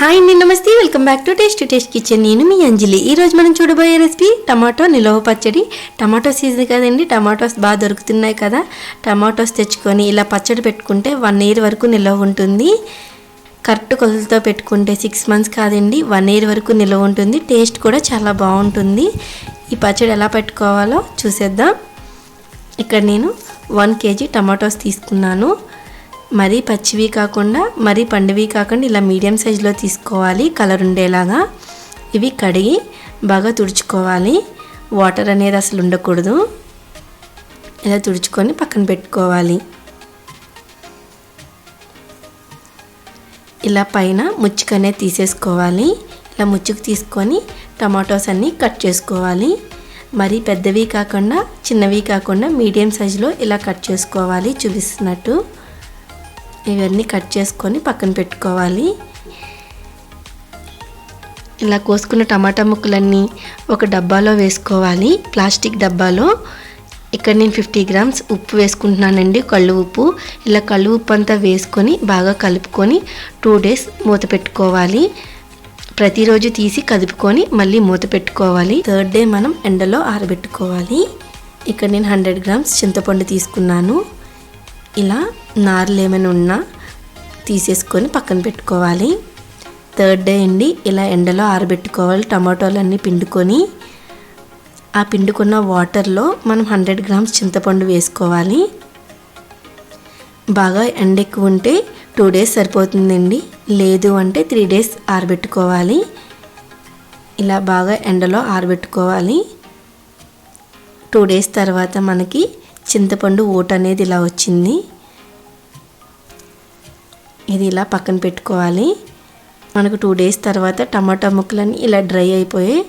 Hi అండి నమస్తే. Welcome back to taste taste kitchen. నేను మీ అంజలి. ఈ రోజు మనం చూడబోయే రెసిపీ టమాటో నిలవ పచ్చడి. టమాటో సీజన్ కదండి టమాటోస్ బాగా దొరుకుతున్నాయి కదా. టమాటోస్ తెచ్చుకొని ఇలా పచ్చడి పెట్టుకుంటే వన్ ఇయర్ వరకు నిల్వ ఉంటుంది. కరెక్ట్ కొలతతో పెట్టుకుంటే సిక్స్ మంత్స్ కాదండి వన్ ఇయర్ వరకు నిల్వ ఉంటుంది. టేస్ట్ కూడా చాలా బాగుంటుంది. ఈ పచ్చడి ఎలా పెట్టుకోవాలో చూసేద్దాం. ఇక్కడ నేను వన్ కేజీ టమాటోస్ తీసుకున్నాను. మరీ పచ్చివి కాకుండా మరీ పండువి కాకుండా ఇలా మీడియం సైజులో తీసుకోవాలి కలర్ ఉండేలాగా. ఇవి కడిగి బాగా తుడుచుకోవాలి. వాటర్ అనేది అసలు ఉండకూడదు. ఇలా తుడుచుకొని పక్కన పెట్టుకోవాలి. ఇలా పైన ముచ్చుకు అనేది తీసేసుకోవాలి. ఇలా ముచ్చుకు తీసుకొని టమాటోస్ అన్నీ కట్ చేసుకోవాలి. మరీ పెద్దవి కాకుండా చిన్నవి కాకుండా మీడియం సైజులో ఇలా కట్ చేసుకోవాలి చూపిస్తున్నట్టు. ఇవన్నీ కట్ చేసుకొని పక్కన పెట్టుకోవాలి. ఇలా కోసుకున్న టమాటా ముక్కలన్నీ ఒక డబ్బాలో వేసుకోవాలి. ప్లాస్టిక్ డబ్బాలో. ఇక్కడ నేను ఫిఫ్టీ గ్రామ్స్ ఉప్పు వేసుకుంటున్నానండి కళ్ళు ఉప్పు. ఇలా కళ్ళు ఉప్పు అంతా వేసుకొని బాగా కలుపుకొని టూ డేస్ మూత పెట్టుకోవాలి. ప్రతిరోజు తీసి కదుపుకొని మళ్ళీ మూత పెట్టుకోవాలి. థర్డ్ డే మనం ఎండలో ఆరబెట్టుకోవాలి. ఇక్కడ నేను హండ్రెడ్ గ్రామ్స్ చింతపండు తీసుకున్నాను. ఇలా నార్లు ఏమైనా ఉన్నా తీసేసుకొని పక్కన పెట్టుకోవాలి. థర్డ్ డే అండి ఇలా ఎండలో ఆరబెట్టుకోవాలి. టమాటోలు అన్నీ పిండుకొని ఆ పిండుకున్న వాటర్లో మనం హండ్రెడ్ గ్రామ్స్ చింతపండు వేసుకోవాలి. బాగా ఎండ ఎక్కువ ఉంటే టూ డేస్ సరిపోతుందండి. లేదు అంటే త్రీ డేస్ ఆరబెట్టుకోవాలి. ఇలా బాగా ఎండలో ఆరబెట్టుకోవాలి. టూ డేస్ తర్వాత మనకి చింతపండు ఊట అనేది ఇలా వచ్చింది. ఇది ఇలా పక్కన పెట్టుకోవాలి. మనకు టూ డేస్ తర్వాత టమాటా ముక్కలన్నీ ఇలా డ్రై అయిపోయి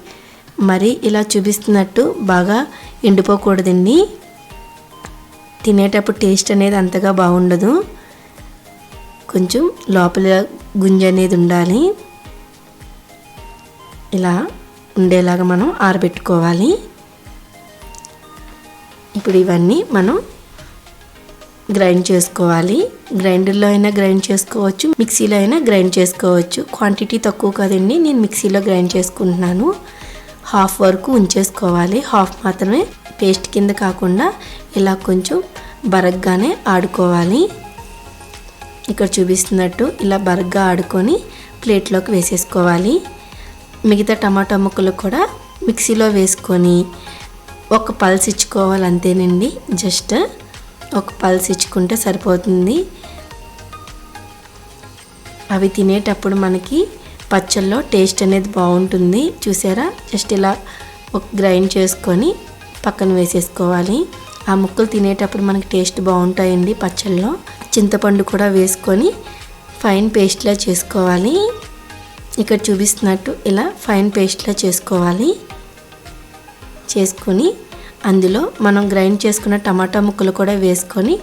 మరి ఇలా చూపిస్తున్నట్టు బాగా ఎండిపోకూడదండి. తినేటప్పుడు టేస్ట్ అనేది అంతగా బాగుండదు. కొంచెం లోపల గుంజ అనేది ఉండాలి. ఇలా ఉండేలాగా మనం ఆరబెట్టుకోవాలి. ఇప్పుడు ఇవన్నీ మనం గ్రైండ్ చేసుకోవాలి. గ్రైండర్లో అయినా గ్రైండ్ చేసుకోవచ్చు మిక్సీలో అయినా గ్రైండ్ చేసుకోవచ్చు. క్వాంటిటీ తక్కువ కదండి నేను మిక్సీలో గ్రైండ్ చేసుకుంటున్నాను. హాఫ్ వరకు ఉంచేసుకోవాలి. హాఫ్ మాత్రమే పేస్ట్ కింద కాకుండా ఇలా కొంచెం బరగ్గానే ఆడుకోవాలి. ఇక్కడ చూపిస్తున్నట్టు ఇలా బరగ్గా ఆడుకొని ప్లేట్లోకి వేసేసుకోవాలి. మిగతా టమాటా ముక్కలు కూడా మిక్సీలో వేసుకొని ఒక పల్స్ ఇచ్చుకోవాలి అంతేనండి జస్ట్ ఒక పల్స్ ఇచ్చుకుంటే సరిపోతుంది. అవి తినేటప్పుడు మనకి పచ్చళ్ళలో టేస్ట్ అనేది బాగుంటుంది. చూసారా? జస్ట్ ఇలా ఒక గ్రైండ్ చేసుకొని పక్కన వేసేసుకోవాలి. ఆ ముక్కలు తినేటప్పుడు మనకి టేస్ట్ బాగుంటాయండి పచ్చల్లో చింతపండు కూడా వేసుకొని ఫైన్ పేస్ట్లా చేసుకోవాలి. ఇక్కడ చూపిస్తున్నట్టు ఇలా ఫైన్ పేస్ట్లా చేసుకోవాలి. చేసుకొని అందులో మనం గ్రైండ్ చేసుకున్న టమాటా ముక్కలు కూడా వేసుకొని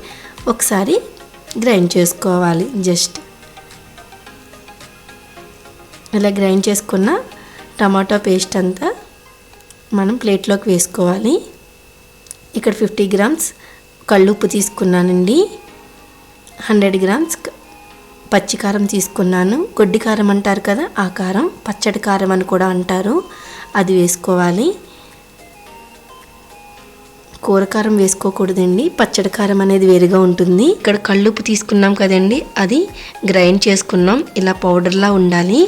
ఒకసారి గ్రైండ్ చేసుకోవాలి జస్ట్. ఇలా గ్రైండ్ చేసుకున్న టమాటా పేస్ట్ అంతా మనం ప్లేట్లోకి వేసుకోవాలి. ఇక్కడ ఫిఫ్టీ గ్రామ్స్ కళ్ళుప్పు తీసుకున్నానండి. హండ్రెడ్ గ్రామ్స్ పచ్చి కారం తీసుకున్నాను. గొడ్డి కారం అంటారు కదా ఆ కారం పచ్చడి కారం అని కూడా అంటారు. అది వేసుకోవాలి. కూరకారం వేసుకోకూడదండి. పచ్చడి కారం అనేది వేరుగా ఉంటుంది. ఇక్కడ కళ్ళుప్పు తీసుకున్నాం కదండి. అది గ్రైండ్ చేసుకున్నాం. ఇలా పౌడర్లా ఉండాలి.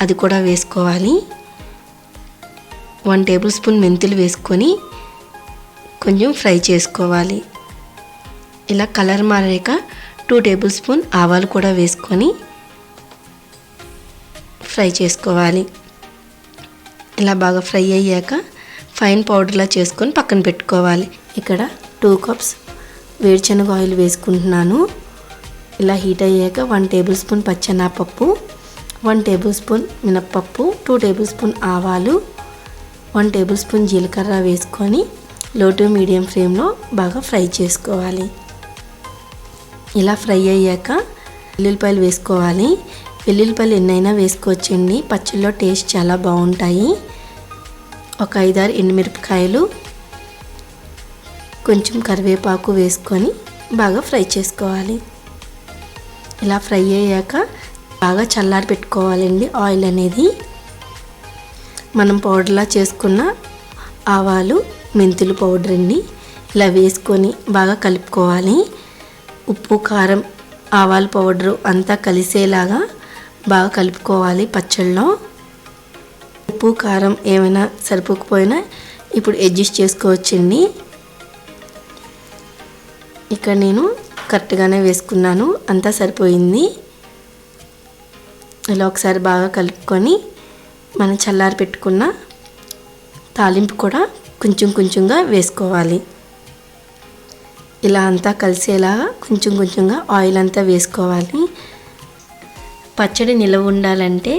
అది కూడా వేసుకోవాలి. వన్ టేబుల్ స్పూన్ మెంతులు వేసుకొని కొంచెం ఫ్రై చేసుకోవాలి. ఇలా కలర్ మారాక టూ టేబుల్ స్పూన్ ఆవాలు కూడా వేసుకొని ఫ్రై చేసుకోవాలి. ఇలా బాగా ఫ్రై అయ్యాక ఫైన్ పౌడర్లా చేసుకొని పక్కన పెట్టుకోవాలి. ఇక్కడ టూ కప్స్ వేరుశనగ ఆయిల్ వేసుకుంటున్నాను. ఇలా హీట్ అయ్యాక వన్ టేబుల్ స్పూన్ పచ్చెనగపప్పు వన్ టేబుల్ స్పూన్ మినప్పప్పు టూ టేబుల్ స్పూన్ ఆవాలు వన్ టేబుల్ స్పూన్ జీలకర్ర వేసుకొని లో టు మీడియం ఫ్లేమ్లో బాగా ఫ్రై చేసుకోవాలి. ఇలా ఫ్రై అయ్యాక వెల్లుల్లిపాయలు వేసుకోవాలి. వెల్లుల్లిపాయలు ఎన్నైనా వేసుకోవచ్చండి. పచ్చళ్ళలో టేస్ట్ చాలా బాగుంటాయి. ఒక ఐదారు ఎండుమిరపకాయలు కొంచెం కరివేపాకు వేసుకొని బాగా ఫ్రై చేసుకోవాలి. ఇలా ఫ్రై అయ్యాక బాగా చల్లారి పెట్టుకోవాలండి ఆయిల్ అనేది. మనం పౌడర్లా చేసుకున్న ఆవాలు మెంతులు పౌడర్ అండి ఇలా వేసుకొని బాగా కలుపుకోవాలి. ఉప్పు కారం ఆవాల పౌడరు అంతా కలిసేలాగా బాగా కలుపుకోవాలి పచ్చళ్ళలో. ఉప్పు కారం ఏమైనా సరిపోకపోయినా ఇప్పుడు అడ్జస్ట్ చేసుకోవచ్చండి. ఇక్కడ నేను కరెక్ట్గానే వేసుకున్నాను అంతా సరిపోయింది. ఇలా ఒకసారి బాగా కలుపుకొని మనం చల్లారి పెట్టుకున్న తాలింపు కూడా కొంచెం కొంచెంగా వేసుకోవాలి. ఇలా అంతా కలిసేలాగా కొంచెం కొంచెంగా ఆయిల్ అంతా వేసుకోవాలి. పచ్చడి నిలవ ఉండాలంటే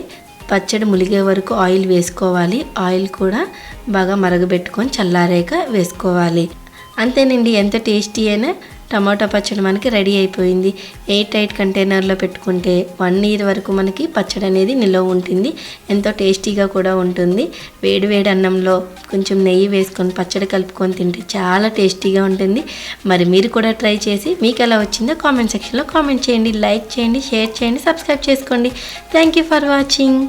పచ్చడి ములిగే వరకు ఆయిల్ వేసుకోవాలి. ఆయిల్ కూడా బాగా మరగబెట్టుకొని చల్లారాక వేసుకోవాలి. అంతేనండి ఎంత టేస్టీ అయినా టమాటా పచ్చడి మనకి రెడీ అయిపోయింది. ఎయిట్ టైట్ కంటైనర్లో పెట్టుకుంటే వన్ ఇయర్ వరకు మనకి పచ్చడి అనేది నిల్వ ఉంటుంది. ఎంతో టేస్టీగా కూడా ఉంటుంది. వేడి వేడి అన్నంలో కొంచెం నెయ్యి వేసుకొని పచ్చడి కలుపుకొని తింటే చాలా టేస్టీగా ఉంటుంది. మరి మీరు కూడా ట్రై చేసి మీకు ఎలా వచ్చిందో కామెంట్ సెక్షన్లో కామెంట్ చేయండి. లైక్ చేయండి షేర్ చేయండి సబ్స్క్రైబ్ చేసుకోండి. Thank you for watching.